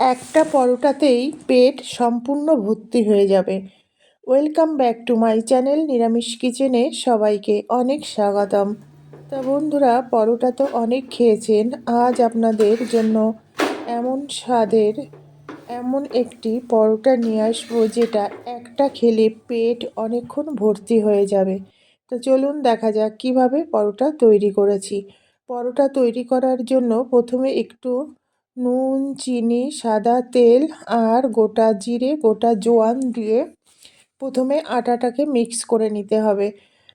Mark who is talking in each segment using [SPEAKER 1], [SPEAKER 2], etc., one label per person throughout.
[SPEAKER 1] একটা পরোটাতেই পেট সম্পূর্ণ ভর্তি হয়ে যাবে। Welcome back to my channel নিরামিষ কিচেনে সবাইকে অনেক স্বাগতম। তা বন্ধুরা, পরোটা তো অনেক খেয়েছেন, আজ আপনাদের জন্য এমন স্বাদের এমন একটি পরোটা নিয়ে আসব যেটা একটা খেলে পেট অনেকক্ষণ ভর্তি হয়ে যাবে। তো চলুন দেখা যাক কীভাবে পরোটা তৈরি করেছি। পরোটা তৈরি করার জন্য প্রথমে একটু নুন, চিনি, সাদা তেল আর গোটা জিরে, গোটা জোয়ান দিয়ে প্রথমে আটাটাকে মিক্স করে নিতে হবে।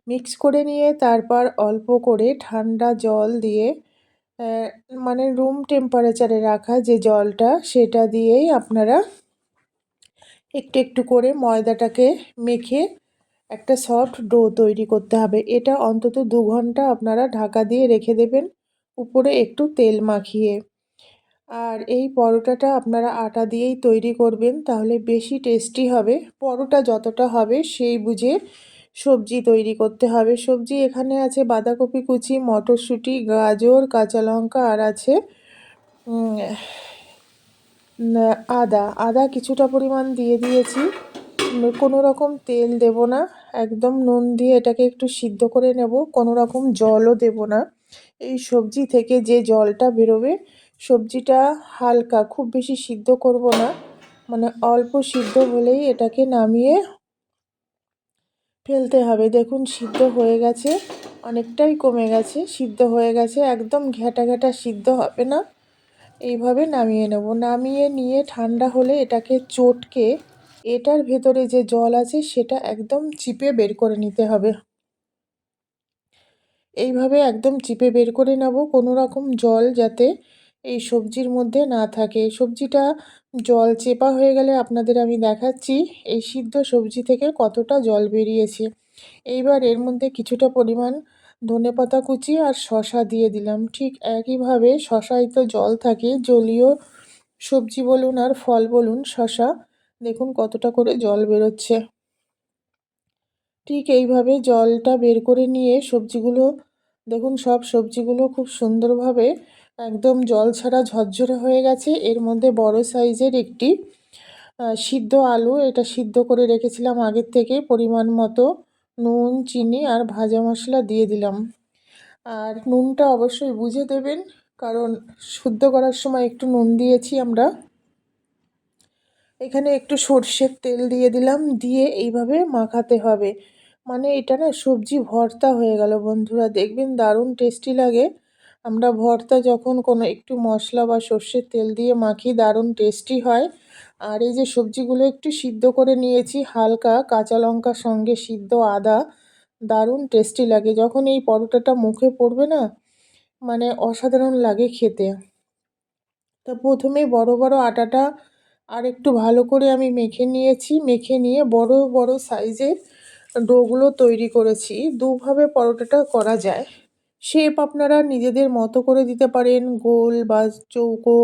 [SPEAKER 1] মিক্স করে নিয়ে তারপর অল্প করে ঠান্ডা জল দিয়ে মানে রুম টেম্পারেচারে রাখা যে জলটা, সেটা দিয়েই আপনারা একটু একটু করে ময়দাটাকে মেখে একটা সফট ডো তৈরি করতে হবে। এটা অন্তত দু ঘণ্টা আপনারা ঢাকা দিয়ে রেখে দেবেন, উপরে একটু তেল মাখিয়ে। আর এই পরোটাটা আপনারা আটা দিয়েই তৈরি করবেন, তাহলে বেশি টেস্টি হবে। পরোটা যতটা হবে সেই বুঝে সবজি তৈরি করতে হবে। সবজি এখানে আছে বাঁধাকপি কুচি, মটরশুঁটি, গাজর, কাঁচা লঙ্কা আর আছে আদা। আদা কিছুটা পরিমাণ দিয়ে দিয়েছি। কোনো রকম তেল দেব না। একদম নুন দিয়ে এটাকে একটু সিদ্ধ করে নেব। কোনো রকম জলও দেব না। এই সবজি থেকে যে জলটা বেরোবে সবজিটা হালকা, খুব বেশি সিদ্ধ করব না। মানে অল্প সিদ্ধ হলেই এটাকে নামিয়ে ফেলতে হবে। দেখুন, সিদ্ধ হয়ে গেছে, অনেকটাই কমে গেছে, সিদ্ধ হয়ে গেছে, একদম ঘ্যাটা ঘ্যাটা সিদ্ধ হবে না। এইভাবে নামিয়ে নেব। নামিয়ে নিয়ে ঠান্ডা হলে এটাকে চটকে, এটার ভেতরে যে জল আছে সেটা একদম চিপে বের করে নিতে হবে। এইভাবে একদম চিপে বের করে নেব। কোনো রকম জল যাতে এই সবজির মধ্যে না থাকে। সবজিটা জল চেপা হয়ে গেলে আপনাদের আমি দেখাচ্ছি, এই সিদ্ধ সবজি থেকে কতটা জল বেরিয়েছে। এইবার এর মধ্যে কিছুটা পরিমাণ ধনে পাতা কুচি আর শশা দিয়ে দিলাম। ঠিক একইভাবে শশায় তো জল থাকে, জলীয় সবজি বলুন আর ফল বলুন শশা দেখুন কতটা করে জল বেরোচ্ছে। ঠিক এইভাবে জলটা বের করে নিয়ে সবজিগুলো দেখুন, সব সবজিগুলো খুব সুন্দরভাবে একদম জল ছাড়া ঝরঝরে হয়ে গেছে। এর মধ্যে বড় সাইজের একটি সিদ্ধ আলু, এটা সিদ্ধ করে রেখেছিলাম আগের থেকে। পরিমাণ মতো নুন, চিনি আর ভাজা মশলা দিয়ে দিলাম। আর নুনটা অবশ্যই বুঝে দেবেন, কারণ শুদ্ধ করার সময় একটু নুন দিয়েছি আমরা। এখানে একটু সর্ষের তেল দিয়ে দিলাম, দিয়ে এইভাবে মাখাতে হবে। মানে এটা না সবজি ভর্তা হয়ে গেল বন্ধুরা, দেখবেন দারুণ টেস্টি লাগে। আমরা ভর্তা যখন কোনো একটু মশলা বা সর্ষের তেল দিয়ে মাখি দারুণ টেস্টি হয়। আর এই যে সবজিগুলো একটু সিদ্ধ করে নিয়েছি, হালকা কাঁচা লঙ্কার সঙ্গে সিদ্ধ আদা, দারুণ টেস্টি লাগে। যখন এই পরোটাটা মুখে পড়বে না মানে অসাধারণ লাগে খেতে। তা প্রথমে বড় বড় আটাটা আর একটু ভালো করে আমি মেখে নিয়েছি। মেখে নিয়ে বড় বড় সাইজের ডোগুলো তৈরি করেছি। দুভাবে পরোটাটা করা যায়। শেপ আপনারা নিজেদের মতো করে দিতে পারেন। গোল বা চৌকো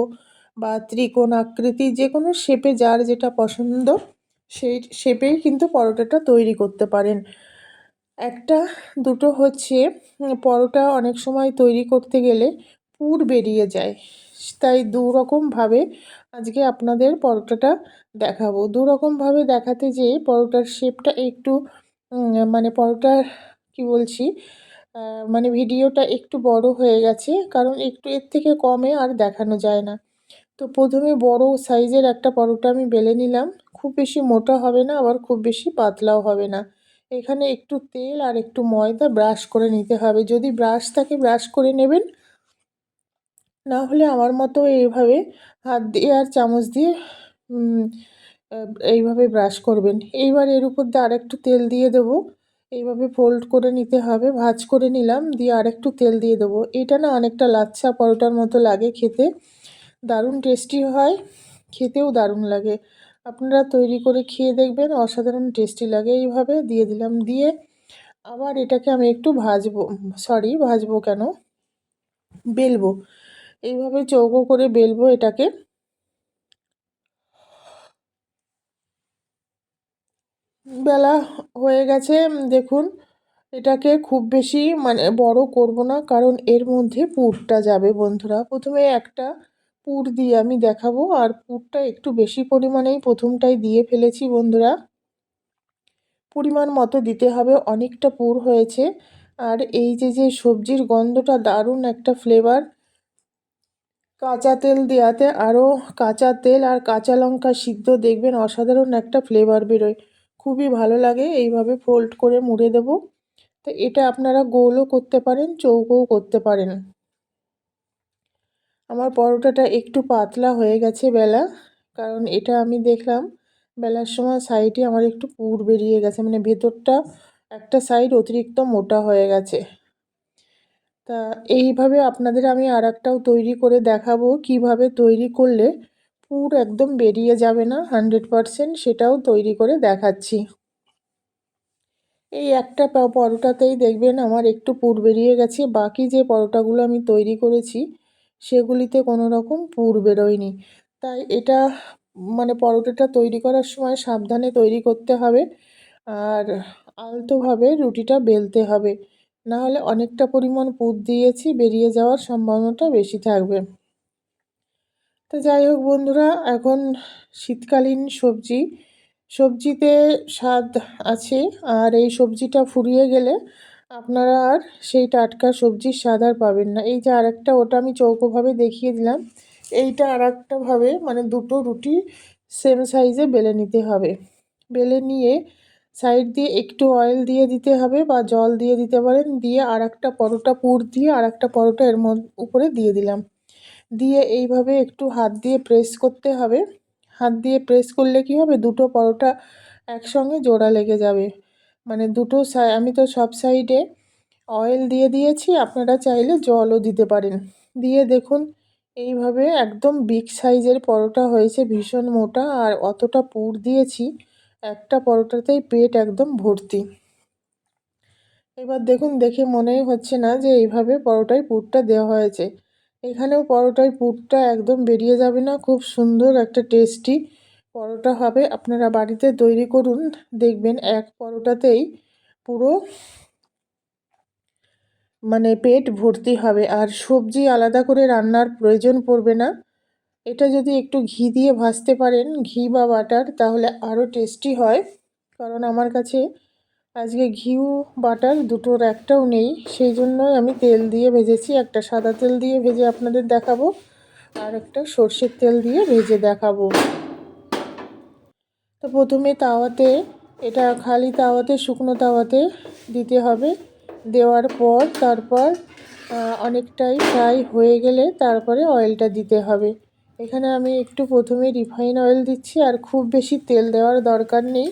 [SPEAKER 1] বা ত্রিকোণ আকৃতি যে কোনো শেপে যার যেটা পছন্দ, সেই শেপেই কিন্তু পরোটাটা তৈরি করতে পারেন। একটা, দুটো হচ্ছে, পরোটা অনেক সময় তৈরি করতে গেলে পুর বেরিয়ে যায়। তাই দু রকমভাবে আজকে আপনাদের পরোটাটা দেখাবো। দু রকমভাবে দেখাতে যেয়ে পরোটার শেপটা একটু মানে পরোটার, কি বলছি মানে ভিডিওটা একটু বড় হয়ে গেছে, কারণ একটু এর থেকে কমে আর দেখানো যায় না। তো প্রথমে বড় সাইজের একটা পরোটা আমি বেলে নিলাম। খুব বেশি মোটা হবে না, আবার খুব বেশি পাতলাও হবে না। এখানে একটু তেল আর একটু ময়দা ব্রাশ করে নিতে হবে। যদি ব্রাশ থাকে, ব্রাশ করে নেবেন। না হলে আমার মতো এইভাবে হাত দিয়ে আর চামচ দিয়ে এইভাবে ব্রাশ করবেন। এইবার এর উপর দিয়ে আরেকটু তেল দিয়ে দেবো। এইভাবে ফোল্ড করে নিতে হবে। ভাজ করে নিলাম, দিয়ে আরেকটু তেল দিয়ে দেবো। এটা না অনেকটা লাচ্ছা পরোটার মতো লাগে খেতে। দারুণ টেস্টি হয়, খেতেও দারুণ লাগে। আপনারা তৈরি করে খেয়ে দেখবেন, অসাধারণ টেস্টি লাগে এইভাবে। দিয়ে দিলাম, দিয়ে আবার এটাকে আমি একটু ভাজবো সরি ভাজবো কেন? বেলবো। এইভাবে চৌকো করে বেলবো এটাকে। বেলা হয়ে গেছে দেখুন, এটাকে খুব বেশি মানে বড় করব না, কারণ এর মধ্যে পুরটা যাবে বন্ধুরা। প্রথমে একটা পুর দিয়ে আমি দেখাবো, আর পুরটা একটু বেশি পরিমাণেই প্রথমটাই দিয়ে ফেলেছি বন্ধুরা। পরিমাণ মতো দিতে হবে, অনেকটা পুর হয়েছে। আর এই যে যে সবজির গন্ধটা দারুণ একটা ফ্লেভার কাঁচা তেল দেওয়াতে আরও কাঁচা তেল আর কাঁচা লঙ্কা সিদ্ধ দেখবেন অসাধারণ একটা ফ্লেভার বেরোয়। খুবই ভালো লাগে। এইভাবে ফোল্ড করে মুড়ে দেব। তো এটা আপনারা গোলও করতে পারেন, চৌকোও করতে পারেন। আমার পরোটাটা একটু পাতলা হয়ে গেছে বেলা, কারণ এটা আমি দেখলাম বেলার সময় সাইডে আমার একটু পুর বেরিয়ে গেছে মানে ভেতরটা একটা সাইড অতিরিক্ত মোটা হয়ে গেছে। তা এইভাবে আপনাদের আমি আর একটাও তৈরি করে দেখাবো কীভাবে তৈরি করলে পুর একদম বেরিয়ে যাবে না হান্ড্রেড পারসেন্ট সেটাও তৈরি করে দেখাচ্ছি। এই একটা পরোটাতেই দেখবেন আমার একটু পুর বেরিয়ে গেছে, বাকি যে পরোটাগুলো আমি তৈরি করেছি, সেগুলিতে কোনো রকম পুর বেরোয়নি। তাই এটা মানে পরোটাটা তৈরি করার সময় সাবধানে তৈরি করতে হবে, আর আলতোভাবে রুটিটা বেলতে হবে। না হলে অনেকটা পরিমাণ পুর দিয়েছি, বেরিয়ে যাওয়ার সম্ভাবনাটা বেশি থাকবে। তো যাই হোক বন্ধুরা, এখন শীতকালীন সবজি। সবজিতে স্বাদ আছে, আর এই সবজিটা ফুরিয়ে গেলে আপনারা আর সেই টাটকা সবজির স্বাদ আর পাবেন না। এই যে আর একটা ওটা আমি চৌকোভাবে দেখিয়ে দিলাম। এইটা আর একটাভাবে মানে দুটো রুটি সেম সাইজে বেলে নিতে হবে। বেলে নিয়ে সাইড দিয়ে একটু অয়েল দিয়ে দিতে হবে বা জল দিয়ে দিতে পারেন। দিয়ে আর একটা পরোটা পুর দিয়ে আর একটা পরোটা এর উপরে দিয়ে দিলাম। দিয়ে এইভাবে একটু হাত দিয়ে প্রেস করতে হবে। হাত দিয়ে প্রেস করলে কি হবে? দুটো পরোটা একসঙ্গে জোড়া লেগে যাবে। মানে দুটো সাই আমি তো সব সাইডে অয়েল দিয়ে দিয়েছি, আপনারা চাইলে জলও দিতে পারেন। দিয়ে দেখুন, এইভাবে একদম বিগ সাইজের পরোটা হয়েছে, ভীষণ মোটা আর অতটা পুর দিয়েছি। একটা পরোটাতেই পেট একদম ভর্তি। এবার দেখুন, দেখে মনেই হচ্ছে না যে এইভাবে পরোটায় পুরটা দেওয়া হয়েছে। এখানেও পরোটায় পুরটা একদম বেরিয়ে যাবে না। খুব সুন্দর একটা টেস্টি পরোটা হবে। আপনারা বাড়িতে তৈরি করুন। দেখবেন এক পরোটাতেই পুরো মানে পেট ভর্তি হবে। আর সবজি আলাদা করে রান্নার প্রয়োজন পড়বে না। এটা যদি একটু ঘি দিয়ে ভাজতে পারেন, ঘি বা বাটার, তাহলে আরও টেস্টি হয়। কারণ আমার কাছে আজকে ঘিউ, বাটার দুটোর একটাও নেই। সেই জন্যই আমি তেল দিয়ে ভেজেছি। একটা সাদা তেল দিয়ে ভেজে আপনাদের দেখাবো। আর একটা সর্ষের তেল দিয়ে ভেজে দেখাবো। তো প্রথমে তাওয়াতে, এটা খালি তাওয়াতে, শুকনো তাওয়াতে দিতে হবে। দেওয়ার পর তারপর অনেকটাই ফ্রাই হয়ে গেলে তারপরে অয়েলটা দিতে হবে। এখানে আমি একটু প্রথমে রিফাইন অয়েল দিচ্ছি। আর খুব বেশি তেল দেওয়ার দরকার নেই।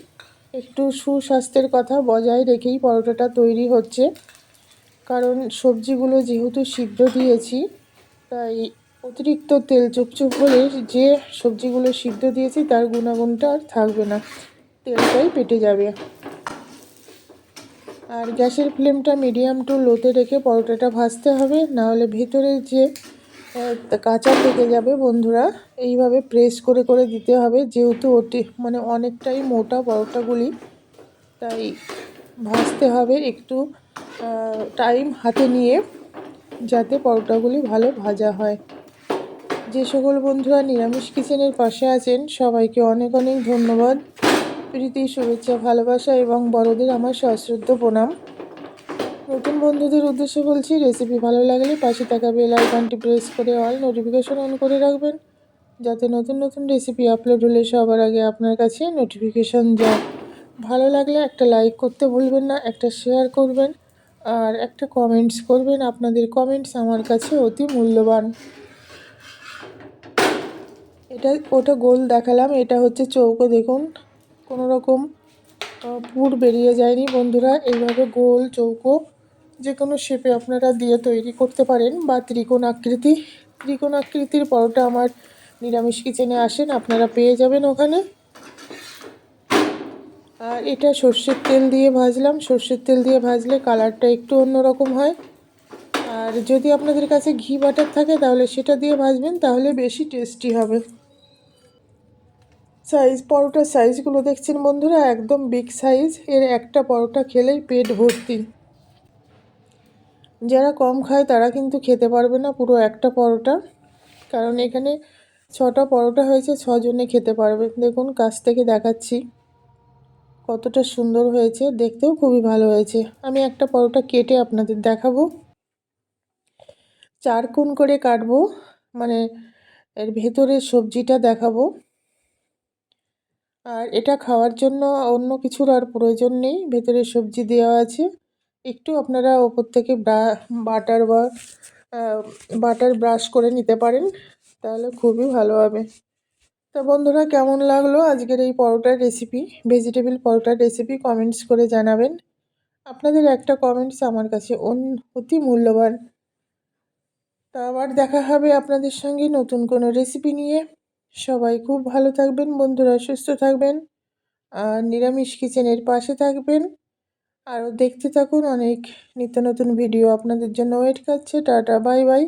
[SPEAKER 1] একটু সুস্বাস্থ্যের কথা বজায় রেখেই পরোটাটা তৈরি হচ্ছে। কারণ সবজিগুলো যেহেতু সিদ্ধ দিয়েছি, তাই অতিরিক্ত তেল চুপচুপ হলে যে সবজিগুলো সিদ্ধ দিয়েছি তার গুণাগুণটা আর থাকবে না। তেলটাই পেটে যাবে। আর গ্যাসের ফ্লেমটা মিডিয়াম টু লোতে রেখে পরোটাটা ভাজতে হবে নাহলে ভেতরে যে কাঁচা থেকে যাবে বন্ধুরা। এইভাবে প্রেস করে করে দিতে হবে। যেহেতু ওটি মানে অনেকটাই মোটা পরোটাগুলি, তাই ভাজতে হবে একটু টাইম হাতে নিয়ে যাতে পরোটাগুলি ভালো ভাজা হয়। যে সকল বন্ধুরা নিরামিষ কিচেনের পাশে আছেন, সবাইকে অনেক অনেক ধন্যবাদ। প্রীতি, শুভেচ্ছা, ভালোবাসা এবং বড়দের আমার সশ্রদ্ধ প্রণাম। নতুন বন্ধুদের উদ্দেশ্যে বলছি রেসিপি ভালো লাগলে পাশে থাকা বেল আইকনটি প্রেস করে অল নোটিফিকেশন অন করে রাখবেন, যাতে নতুন নতুন রেসিপি আপলোড হলে সবার আগে আপনার কাছে নোটিফিকেশন যায়। ভালো লাগলে একটা লাইক করতে ভুলবেন না, একটা শেয়ার করবেন, আর একটা কমেন্টস করবেন, আপনাদের কমেন্টস আমার কাছে অতি মূল্যবান। এটা, ওটা গোল দেখালাম, এটা হচ্ছে চৌকো, দেখুন কোনো রকম পুর বেরিয়ে যায়নি। বন্ধুরা, এইভাবে গোল চৌকো যে কোনো শেপে আপনারা দিয়ে তৈরি করতে পারেন বা ত্রিকোণ আকৃতি ত্রিকোণ আকৃতির পরোটা আমার নিরামিষ কিচেনে আসেন, আপনারা পেয়ে যাবেন ওখানে। আর এটা সর্ষের তেল দিয়ে ভাজলাম। সর্ষের তেল দিয়ে ভাজলে কালারটা একটু অন্যরকম হয়। আর যদি আপনাদের কাছে ঘি, বাটার থাকে তাহলে সেটা দিয়ে ভাজবেন, তাহলে বেশি টেস্টি হবে। সাইজ পরোটার সাইজগুলো দেখছেন বন্ধুরা, একদম বিগ সাইজ এর একটা পরোটা খেলেই পেট ভর্তি। যারা কম খায় তারা কিন্তু খেতে পারবে না পুরো একটা পরোটা। কারণ এখানে ছটা পরোটা হয়েছে, ছজনে খেতে পারবে। দেখুন, কাছ থেকে দেখাচ্ছি কতটা সুন্দর হয়েছে। দেখতেও খুবই ভালো হয়েছে। আমি একটা পরোটা কেটে আপনাদের দেখাবো। চার কোণ করে কাটবো। মানে এর ভেতরের সবজিটা দেখাবো। আর এটা খাওয়ার জন্য অন্য কিছুর আর প্রয়োজন নেই। ভেতরে সবজি দেওয়া আছে। একটু আপনারা ওপর থেকে বাটার বা বাটার ব্রাশ করে নিতে পারেন, তাহলে খুবই ভালো হবে। তা বন্ধুরা, কেমন লাগল আজকের এই পরোটার রেসিপি ভেজিটেবিল পরোটার রেসিপি কমেন্টস করে জানাবেন। আপনাদের একটা কমেন্টস আমার কাছে অতি মূল্যবান। তা আবার দেখা হবে আপনাদের সঙ্গে নতুন কোনো রেসিপি নিয়ে। সবাই খুব ভালো থাকবেন বন্ধুরা, সুস্থ থাকবেন। আর নিরামিষ কিচেনের পাশে থাকবেন। আরও দেখতে থাকুন অনেক নিত্য নতুন ভিডিও আপনাদের জন্য ওয়েট করছে। Tata bye bye